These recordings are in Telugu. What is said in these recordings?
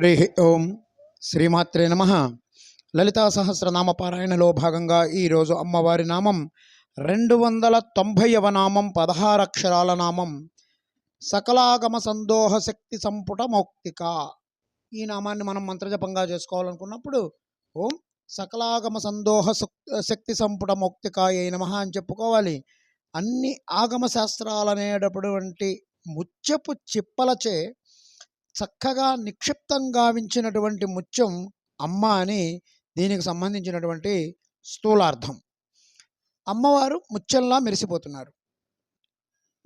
హరి ఓం శ్రీమాత్రే నమ. లలితా సహస్రనామ పారాయణలో భాగంగా ఈరోజు అమ్మవారి నామం రెండు వందల తొంభైవ నామం పదహారు అక్షరాల నామం సకలాగమ సందోహ శక్తి సంపుట మౌక్తిక. ఈ నామాన్ని మనం మంత్రజపంగా చేసుకోవాలనుకున్నప్పుడు ఓం సకలాగమ సందోహ శక్తి సంపుట మౌక్తికాయ నమ అని చెప్పుకోవాలి. అన్ని ఆగమ శాస్త్రాలనేటటువంటి ముత్యపు చిప్పలచే చక్కగా నిక్షిప్తం గావించినటువంటి ముత్యం అమ్మ అని దీనికి సంబంధించినటువంటి స్థూలార్థం. అమ్మవారు ముత్యంలా మెరిసిపోతున్నారు.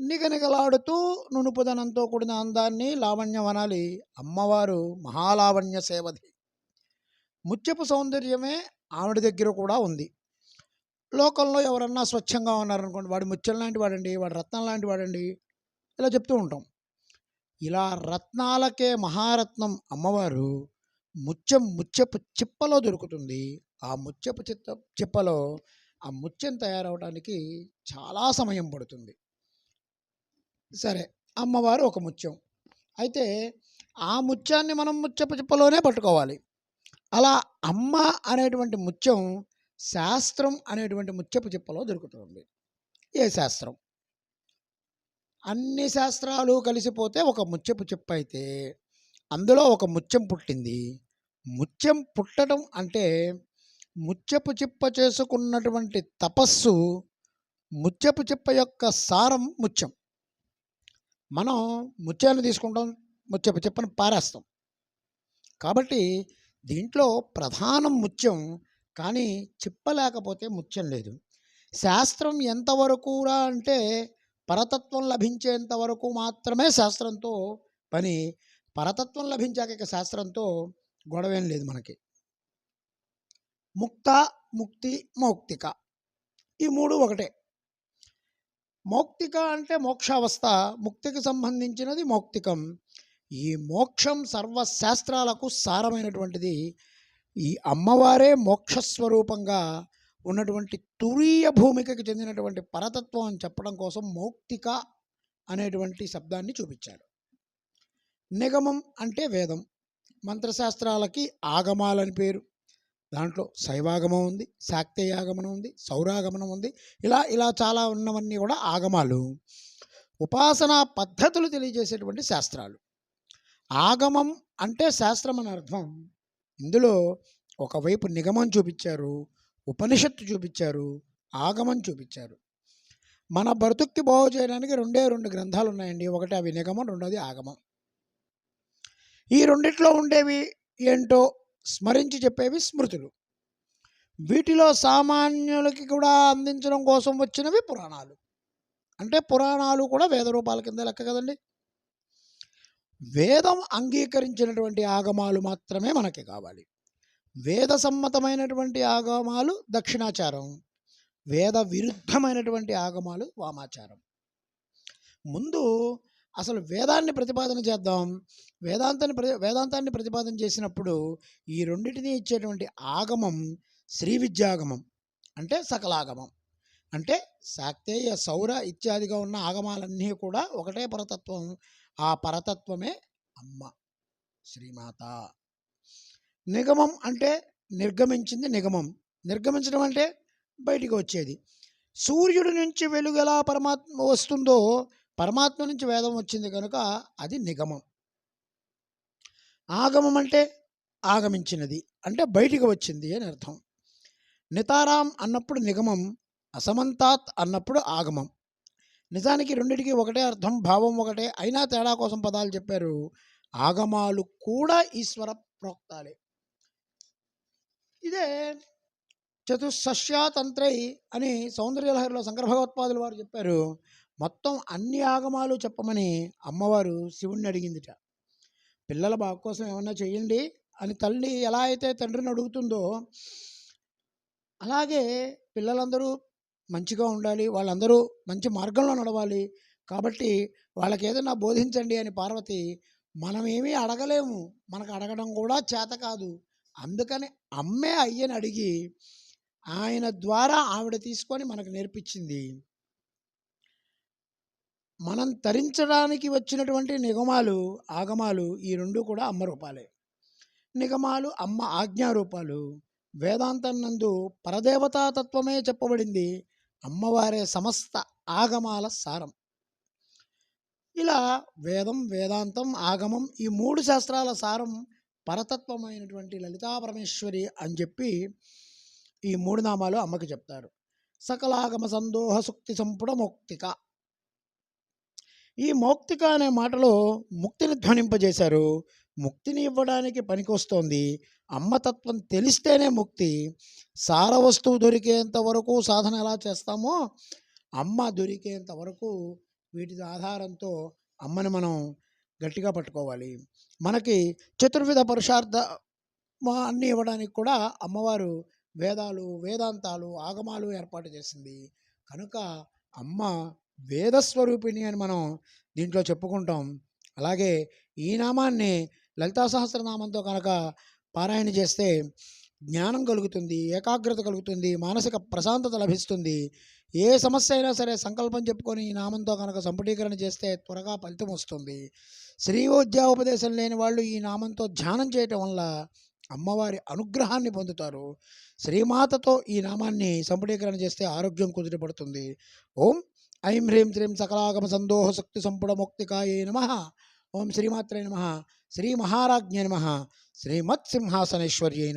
నిగనిగలాడుతూ నునుపుదనంతో కూడిన అందాన్ని లావణ్యమనాలి అమ్మవారు మహాలావణ్య సేవది ముత్యపు సౌందర్యమే ఆవిడ దగ్గర కూడా ఉంది. లోకంలో ఎవరన్నా స్వచ్ఛంగా ఉన్నారనుకోండి వాడు ముత్యం లాంటి వాడండి వాడు రత్నం లాంటి వాడండి ఇలా చెప్తూ ఉంటాం. ఇలా రత్నాలకే మహారత్నం అమ్మవారు ముత్యం ముత్యపు చిప్పలో దొరుకుతుంది. ఆ ముత్యపు చిత్త చిప్పలో ఆ ముత్యం తయారవడానికి చాలా సమయం పడుతుంది. సరే అమ్మవారు ఒక ముత్యం అయితే ఆ ముత్యాన్ని మనం ముత్యపు చిప్పలోనే పట్టుకోవాలి. అలా అమ్మ అనేటువంటి ముత్యం శాస్త్రం అనేటువంటి ముత్యపు చిప్పలో దొరుకుతుంది. ఏ శాస్త్రం? అన్ని శాస్త్రాలు కలిసిపోతే ఒక ముత్యపు చిప్ప అయితే అందులో ఒక ముత్యం పుట్టింది. ముత్యం పుట్టడం అంటే ముత్యపు చిప్ప చేసుకున్నటువంటి తపస్సు ముత్యపు చిప్ప యొక్క సారం ముత్యం మనం ముత్యాన్ని తీసుకుంటాం ముత్యపు చిప్పను పారేస్తాం. కాబట్టి దీంట్లో ప్రధానం ముత్యం కానీ చిప్ప లేకపోతే ముత్యం లేదు. శాస్త్రం ఎంతవరకురా అంటే పరతత్వం లభించేంత వరకు మాత్రమే శాస్త్రంతో పని. పరతత్వం లభించాక ఇక శాస్త్రంతో గొడవేం లేదు మనకి. ముక్త ముక్తి మౌక్తిక. ఈ మూడు ఒకటే. మౌక్తిక అంటే మోక్షావస్థ. ముక్తికి సంబంధించినది మౌక్తికం. ఈ మోక్షం సర్వశాస్త్రాలకు సారమైనటువంటిది. ఈ అమ్మవారే మోక్షస్వరూపంగా ఉన్నటువంటి తురీయ భూమికకి చెందినటువంటి పరతత్వం అని చెప్పడం కోసం మౌక్తిక అనేటువంటి శబ్దాన్ని చూపించాడు. నిగమం అంటే వేదం. మంత్రశాస్త్రాలకి ఆగమాలని పేరు. దాంట్లో శైవాగమం ఉంది శాక్తేయాగమనం ఉంది సౌరాగమనం ఉంది. ఇలా ఇలా చాలా ఉన్నవన్నీ కూడా ఆగమాలు. ఉపాసనా పద్ధతులు తెలియజేసేటువంటి శాస్త్రాలు. ఆగమం అంటే శాస్త్రం అని అర్థం. ఇందులో ఒకవైపు నిగమం చూపించారు. ఉపనిషత్తు చూపించారు ఆగమం చూపించారు. మన బ్రతుక్కి బాగు చేయడానికి రెండే రెండు గ్రంథాలు ఉన్నాయండి. ఒకటి అవి నిగమం రెండోది ఆగమం. ఈ రెండిట్లో ఉండేవి ఏంటో స్మరించి చెప్పేవి స్మృతులు. వీటిలో సామాన్యులకి కూడా అందించడం కోసం వచ్చినవి పురాణాలు. అంటే పురాణాలు కూడా వేద రూపాల కింద లెక్క కదండి. వేదం అంగీకరించినటువంటి ఆగమాలు మాత్రమే మనకి కావాలి. వేద సమ్మతమైనటువంటి ఆగమాలు దక్షిణాచారం. వేద విరుద్ధమైనటువంటి ఆగమాలు వామాచారం. ముందు అసలు వేదాన్ని ప్రతిపాదన చేద్దాం. వేదాంతాన్ని ప్రతి వేదాంతాన్ని ప్రతిపాదన చేసినప్పుడు ఈ రెండింటిని ఇచ్చేటువంటి ఆగమం శ్రీ విద్యాగమం. అంటే సకలాగమం. అంటే శాక్తేయ సౌర ఇత్యాదిగా ఉన్న ఆగమాలన్నీ కూడా ఒకటే పరతత్వం. ఆ పరతత్వమే అమ్మ. శ్రీమాత. నిగమం అంటే నిర్గమించింది నిగమం. నిర్గమించడం అంటే బయటికి వచ్చేది. సూర్యుడి నుంచి వెలుగు ఎలా పరమాత్మ వస్తుందో పరమాత్మ నుంచి వేదం వచ్చింది కనుక అది నిగమం. ఆగమం అంటే ఆగమించినది అంటే బయటికి వచ్చింది అని అర్థం. నితారాం అన్నప్పుడు నిగమం అసమంతాత్ అన్నప్పుడు ఆగమం. నిజానికి రెండిటికి ఒకటే అర్థం భావం ఒకటే. అయినా తేడా కోసం పదాలు చెప్పారు. ఆగమాలు కూడా ఈశ్వర ప్రోక్తాలే. ఇదే చతుస్సస్యాతంత్రై అని సౌందర్యలహరిలో శంకర భగవత్పాదులు వారు చెప్పారు. మొత్తం అన్ని ఆగమాలు చెప్పమని అమ్మవారు శివుణ్ణి అడిగిందిట. పిల్లల బాగు కోసం ఏమన్నా చేయండి అని తల్లి ఎలా అయితే తండ్రిని అడుగుతుందో అలాగే పిల్లలందరూ మంచిగా ఉండాలి వాళ్ళందరూ మంచి మార్గంలో నడవాలి కాబట్టి వాళ్ళకి ఏదైనా బోధించండి అని పార్వతి మనమేమీ అడగలేము మనకు అడగడం కూడా చేత కాదు అందుకని అమ్మే అయ్యని అడిగి ఆయన ద్వారా ఆవిడ తీసుకొని మనకు నేర్పించింది. మనం తరించడానికి వచ్చినటువంటి నిగమాలు ఆగమాలు ఈ రెండు కూడా అమ్మ రూపాలే. నిగమాలు అమ్మ ఆజ్ఞారూపాలు వేదాంతం నందు పరదేవతాతత్వమే చెప్పబడింది. అమ్మవారే సమస్త ఆగమాల సారం. ఇలా వేదం వేదాంతం ఆగమం ఈ మూడు శాస్త్రాల సారం పరతత్వమైనటువంటి లలితా పరమేశ్వరి అని చెప్పి ఈ మూడు నామాలు అమ్మకి చెప్తారు. సకలాగమ సందోహ సుక్తి సంపుడ మౌక్తిక. ఈ మౌక్తిక అనే మాటలో ముక్తిని ధ్వనింపజేశారు. ముక్తిని ఇవ్వడానికి పనికొస్తోంది. అమ్మతత్వం తెలిస్తేనే ముక్తి. సార వస్తువు దొరికేంత వరకు సాధన ఎలా చేస్తామో అమ్మ దొరికేంత వరకు వీటి ఆధారంతో అమ్మని మనం గట్టిగా పట్టుకోవాలి. మనకి చతుర్విధ పురుషార్థ అన్నీ ఇవ్వడానికి కూడా అమ్మవారు వేదాలు వేదాంతాలు ఆగమాలు ఏర్పాటు చేసింది. కనుక అమ్మ వేదస్వరూపిణి అని మనం దీంట్లో చెప్పుకుంటాం. అలాగే ఈ నామాన్ని లలితా సహస్రనామంతో కనుక పారాయణ చేస్తే జ్ఞానం కలుగుతుంది ఏకాగ్రత కలుగుతుంది మానసిక ప్రశాంతత లభిస్తుంది. ఏ సమస్య అయినా సరే సంకల్పం చెప్పుకొని ఈ నామంతో కనుక సంపుటీకరణ చేస్తే త్వరగా ఫలితం వస్తుంది. శ్రీవోద్యాపదేశం లేని వాళ్ళు ఈ నామంతో ధ్యానం చేయటం వల్ల అమ్మవారి అనుగ్రహాన్ని పొందుతారు. శ్రీమాతతో ఈ నామాన్ని సంపుటీకరణ చేస్తే ఆరోగ్యం కుదిరిపడుతుంది ఓం ఐం హ్రీం శ్రీం సకలాగమ సందోహ శక్తి సంపుడ ముక్తికాయే నమ. ఓం శ్రీమాత్రే నమ. శ్రీ మహారాజ్ఞే నమ. శ్రీమత్ సింహాసనేశ్వర్యై